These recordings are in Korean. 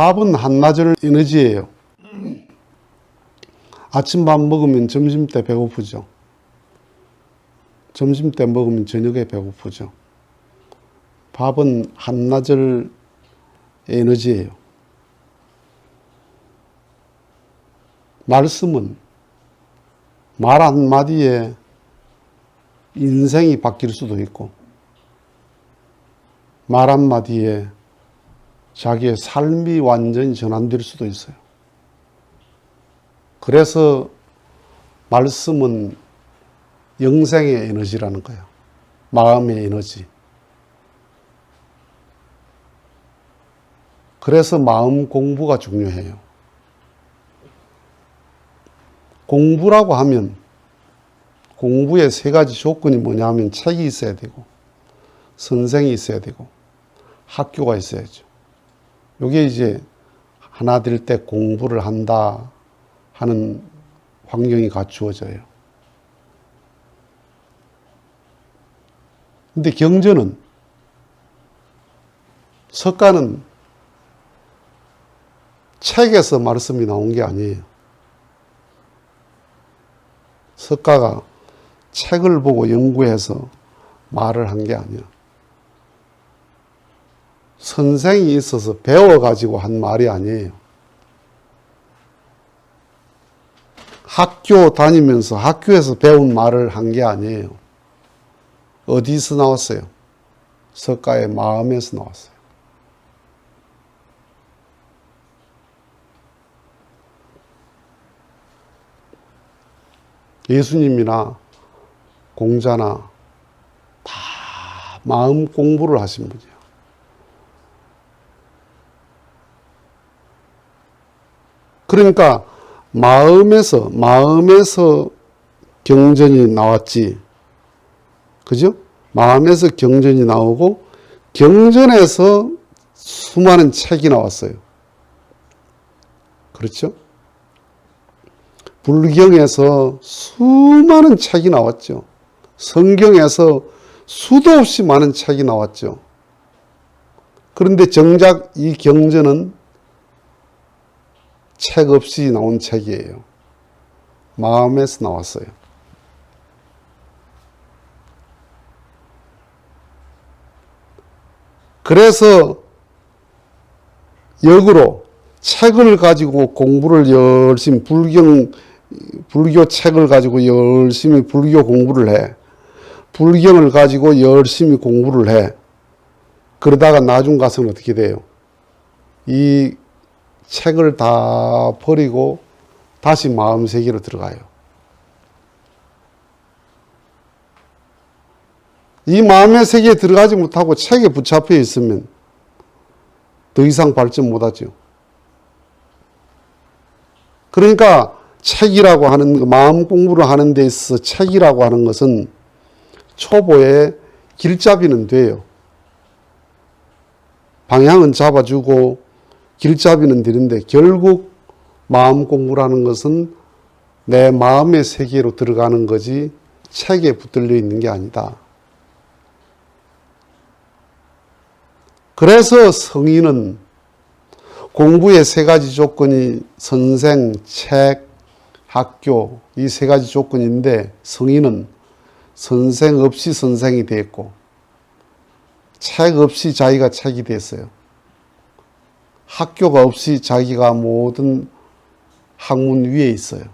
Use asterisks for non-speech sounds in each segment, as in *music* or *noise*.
밥은 한나절 에너지예요. 아침 밥 먹으면 점심 때 배고프죠. 점심 때 먹으면 저녁에 배고프죠. 밥은 한나절 에너지예요. 말씀은 말 한마디에 인생이 바뀔 수도 있고, 말 한마디에 자기의 삶이 완전히 전환될 수도 있어요. 그래서 말씀은 영생의 에너지라는 거예요. 마음의 에너지. 그래서 마음 공부가 중요해요. 공부라고 하면 공부의 세 가지 조건이 뭐냐 하면 책이 있어야 되고 선생이 있어야 되고 학교가 있어야죠. 요게 이제 하나 될 때 공부를 한다 하는 환경이 갖추어져요. 근데 경전은 석가는 책에서 말씀이 나온 게 아니에요. 석가가 책을 보고 연구해서 말을 한 게 아니야. 선생이 있어서 배워가지고 한 말이 아니에요. 학교 다니면서 학교에서 배운 말을 한 게 아니에요. 어디서 나왔어요? 석가의 마음에서 나왔어요. 예수님이나 공자나 다 마음 공부를 하신 분이에요. 그러니까 마음에서 마음에서 경전이 나왔지. 그죠? 마음에서 경전이 나오고 경전에서 수많은 책이 나왔어요. 그렇죠? 불경에서 수많은 책이 나왔죠. 성경에서 수도 없이 많은 책이 나왔죠. 그런데 정작 이 경전은 책 없이 나온 책이에요. 마음에서 나왔어요. 그래서 역으로 책을 가지고 공부를 열심히 불경 불교 책을 가지고 열심히 불교 공부를 해. 불경을 가지고 열심히 공부를 해. 그러다가 나중 가서는 어떻게 돼요? 이 책을 다 버리고 다시 마음 세계로 들어가요. 이 마음의 세계에 들어가지 못하고 책에 붙잡혀 있으면 더 이상 발전 못하죠. 그러니까 책이라고 하는 마음 공부를 하는 데 있어서 책이라고 하는 것은 초보의 길잡이는 돼요. 방향은 잡아주고 길잡이는 되는데 결국 마음 공부라는 것은 내 마음의 세계로 들어가는 거지 책에 붙들려 있는 게 아니다. 그래서 성인은 공부의 세 가지 조건이 선생, 책, 학교 이 세 가지 조건인데 성인은 선생 없이 선생이 됐고 책 없이 자기가 책이 됐어요. 학교가 없이 자기가 모든 학문 위에 있어요.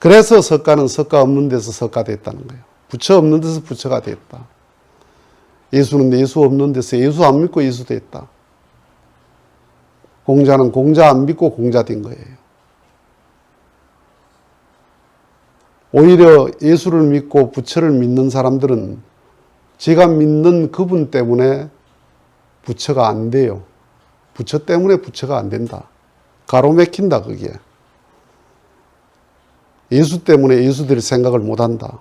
그래서 석가는 석가 없는 데서 석가 됐다는 거예요. 부처 없는 데서 부처가 됐다. 예수는 예수 없는 데서 예수 안 믿고 예수 됐다. 공자는 공자 안 믿고 공자 된 거예요. 오히려 예수를 믿고 부처를 믿는 사람들은 제가 믿는 그분 때문에 부처가 안 돼요. 부처 때문에 부처가 안 된다. 가로막힌다, 그게. 예수 때문에 예수들이 생각을 못 한다.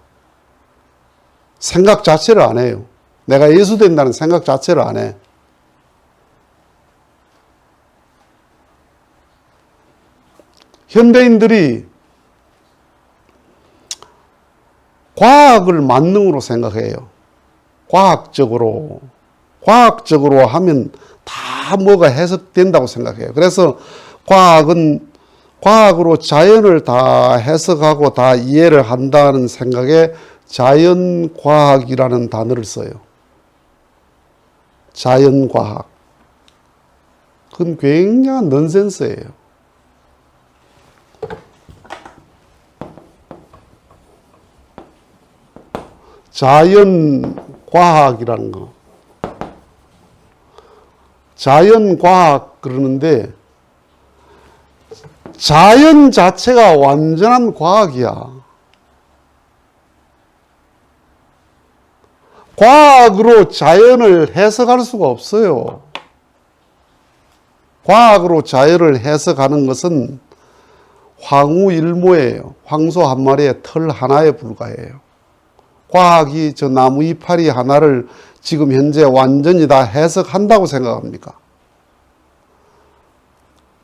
생각 자체를 안 해요. 내가 예수 된다는 생각 자체를 안 해. 현대인들이 과학을 만능으로 생각해요. 과학적으로 과학적으로 하면 다 뭐가 해석된다고 생각해요. 그래서 과학은 과학으로 자연을 다 해석하고 다 이해를 한다는 생각에 자연과학이라는 단어를 써요. 자연과학. 그건 굉장한 넌센스예요. 자연 과학이라는 거. 자연과학 그러는데 자연 자체가 완전한 과학이야. 과학으로 자연을 해석할 수가 없어요. 과학으로 자연을 해석하는 것은 황후 일모예요. 황소 한 마리의 털 하나에 불과해요. 과학이 저 나무 이파리 하나를 지금 현재 완전히 다 해석한다고 생각합니까?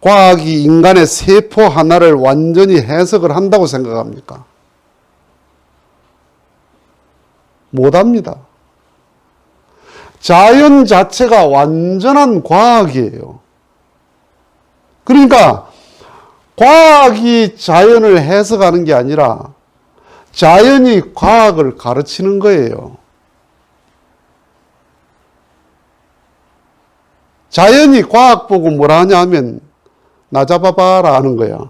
과학이 인간의 세포 하나를 완전히 해석을 한다고 생각합니까? 못합니다. 자연 자체가 완전한 과학이에요. 그러니까 과학이 자연을 해석하는 게 아니라 자연이 과학을 가르치는 거예요. 자연이 과학 보고 뭐라 하냐 하면 나 잡아봐라 하는 거야.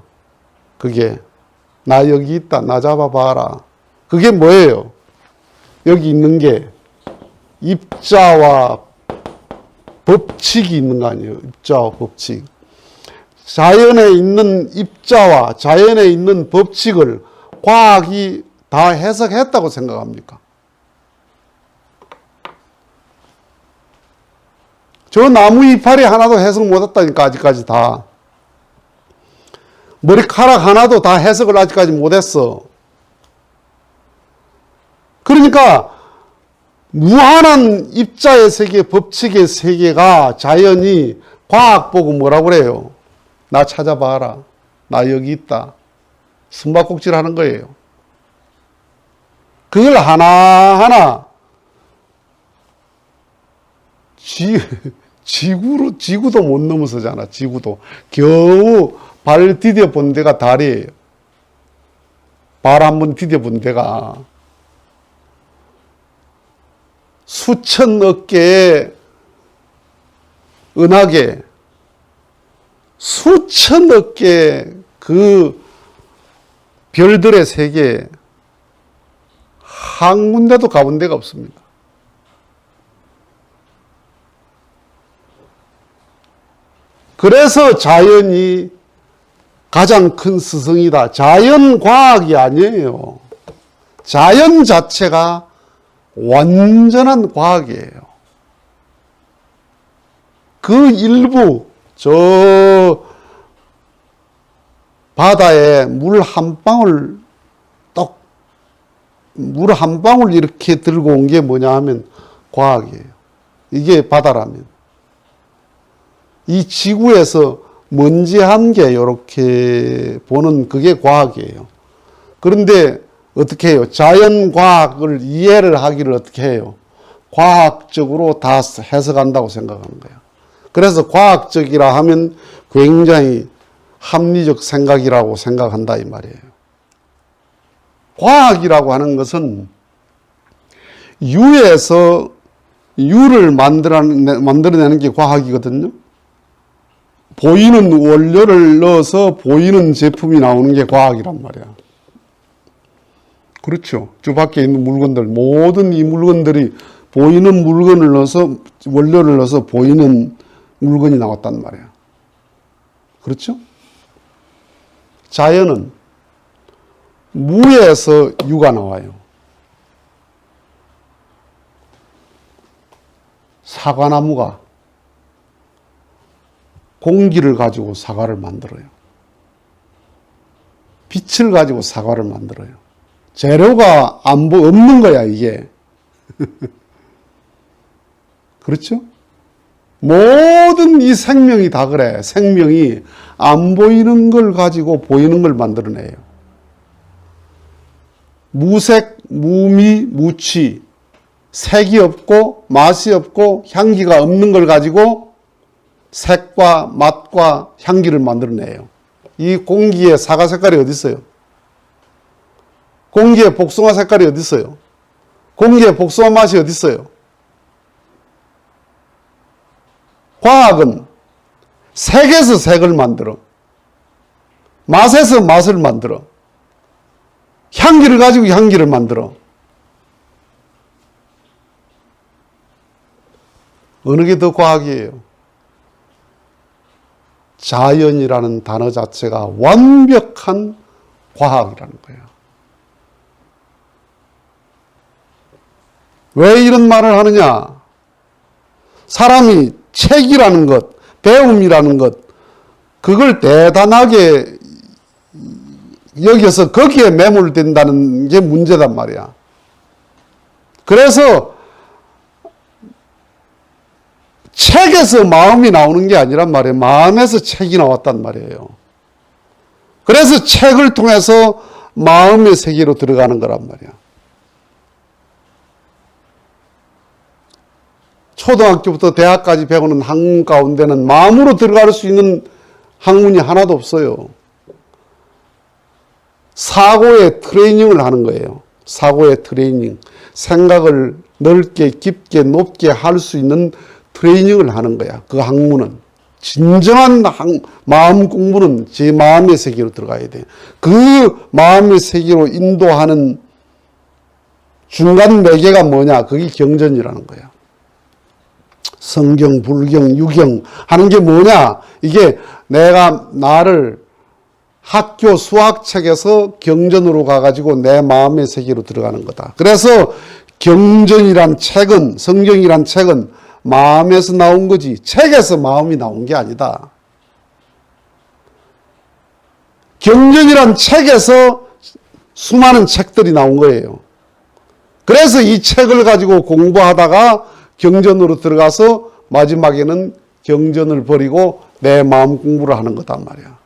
그게 나 여기 있다 나 잡아봐라. 그게 뭐예요? 여기 있는 게 입자와 법칙이 있는 거 아니에요. 입자와 법칙. 자연에 있는 입자와 자연에 있는 법칙을 과학이 다 해석했다고 생각합니까? 저 나무 이파리 하나도 해석 못했다니까 아직까지 다. 머리카락 하나도 다 해석을 아직까지 못했어. 그러니까 무한한 입자의 세계, 법칙의 세계가 자연이 과학 보고 뭐라고 그래요? 나 찾아봐라. 나 여기 있다. 숨바꼭질 하는 거예요. 그걸 하나하나 지, 지구로, 지구도 못 넘어서잖아, 지구도. 겨우 발 디뎌 본 데가 달이에요. 발 한 번 디뎌 본 데가. 수천억 개의 은하계, 수천억 개의 그 별들의 세계, 한 군데도 가본 데가 없습니다. 그래서 자연이 가장 큰 스승이다. 자연 과학이 아니에요. 자연 자체가 완전한 과학이에요. 그 일부, 저 바다에 물 한 방울, 떡, 물 한 방울 이렇게 들고 온 게 뭐냐 하면 과학이에요. 이게 바다라면. 이 지구에서 먼지 한 개 이렇게 보는 그게 과학이에요. 그런데 어떻게 해요? 자연 과학을 이해를 하기를 어떻게 해요? 과학적으로 다 해석한다고 생각하는 거예요. 그래서 과학적이라 하면 굉장히 합리적 생각이라고 생각한다 이 말이에요. 과학이라고 하는 것은 유에서 유를 만들어내, 만들어내는 게 과학이거든요. 보이는 원료를 넣어서 보이는 제품이 나오는 게 과학이란 말이야. 그렇죠. 저 밖에 있는 물건들, 모든 이 물건들이 보이는 물건을 넣어서, 원료를 넣어서 보이는 물건이 나왔단 말이야. 그렇죠? 자연은 무에서 유가 나와요. 사과나무가 공기를 가지고 사과를 만들어요. 빛을 가지고 사과를 만들어요. 재료가 안 보, 없는 거야, 이게. *laughs* 그렇죠? 모든 이 생명이 다 그래. 생명이 안 보이는 걸 가지고 보이는 걸 만들어내요. 무색, 무미, 무치. 색이 없고 맛이 없고 향기가 없는 걸 가지고 색과 맛과 향기를 만들어내요. 이 공기에 사과 색깔이 어디 있어요? 공기에 복숭아 색깔이 어디 있어요? 공기에 복숭아 맛이 어디 있어요? 과학은 색에서 색을 만들어. 맛에서 맛을 만들어. 향기를 가지고 향기를 만들어. 어느 게 더 과학이에요? 자연이라는 단어 자체가 완벽한 과학이라는 거예요. 왜 이런 말을 하느냐? 사람이 책이라는 것, 배움이라는 것, 그걸 대단하게 여기서 거기에 매몰된다는 게 문제단 말이야. 그래서 책에서 마음이 나오는 게 아니란 말이에요. 마음에서 책이 나왔단 말이에요. 그래서 책을 통해서 마음의 세계로 들어가는 거란 말이야. 초등학교부터 대학까지 배우는 학문 가운데는 마음으로 들어갈 수 있는 학문이 하나도 없어요. 사고의 트레이닝을 하는 거예요. 사고의 트레이닝. 생각을 넓게, 깊게, 높게 할 수 있는 트레이닝을 하는 거야. 그 학문은. 진정한 학, 마음 공부는 제 마음의 세계로 들어가야 돼. 그 마음의 세계로 인도하는 중간 매개가 뭐냐? 그게 경전이라는 거야. 성경, 불경, 유경 하는 게 뭐냐? 이게 내가 나를 학교 수학책에서 경전으로 가가지고 내 마음의 세계로 들어가는 거다. 그래서 경전이란 책은, 성경이란 책은 마음에서 나온 거지, 책에서 마음이 나온 게 아니다. 경전이란 책에서 수많은 책들이 나온 거예요. 그래서 이 책을 가지고 공부하다가 경전으로 들어가서 마지막에는 경전을 버리고 내 마음 공부를 하는 거단 말이야.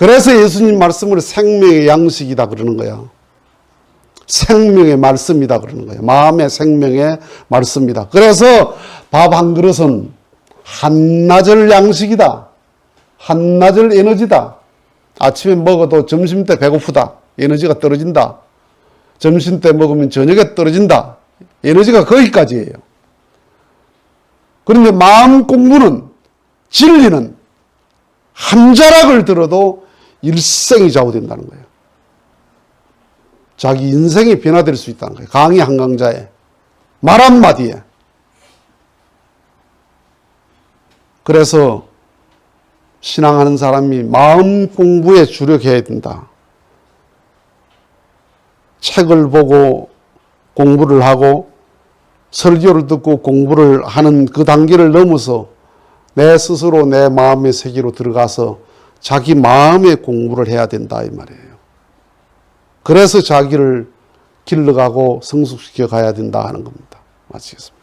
그래서 예수님 말씀을 생명의 양식이다 그러는 거야. 생명의 말씀이다 그러는 거야. 마음의 생명의 말씀이다. 그래서 밥 한 그릇은 한나절 양식이다. 한나절 에너지다. 아침에 먹어도 점심 때 배고프다. 에너지가 떨어진다. 점심 때 먹으면 저녁에 떨어진다. 에너지가 거기까지예요. 그런데 마음 공부는 진리는 한 자락을 들어도 일생이 좌우된다는 거예요. 자기 인생이 변화될 수 있다는 거예요. 강의 한 강자의 말 한마디에. 그래서 신앙하는 사람이 마음 공부에 주력해야 된다. 책을 보고 공부를 하고 설교를 듣고 공부를 하는 그 단계를 넘어서 내 스스로 내 마음의 세계로 들어가서 자기 마음의 공부를 해야 된다 이 말이에요. 그래서 자기를 길러가고 성숙시켜 가야 된다 하는 겁니다. 마치겠습니다.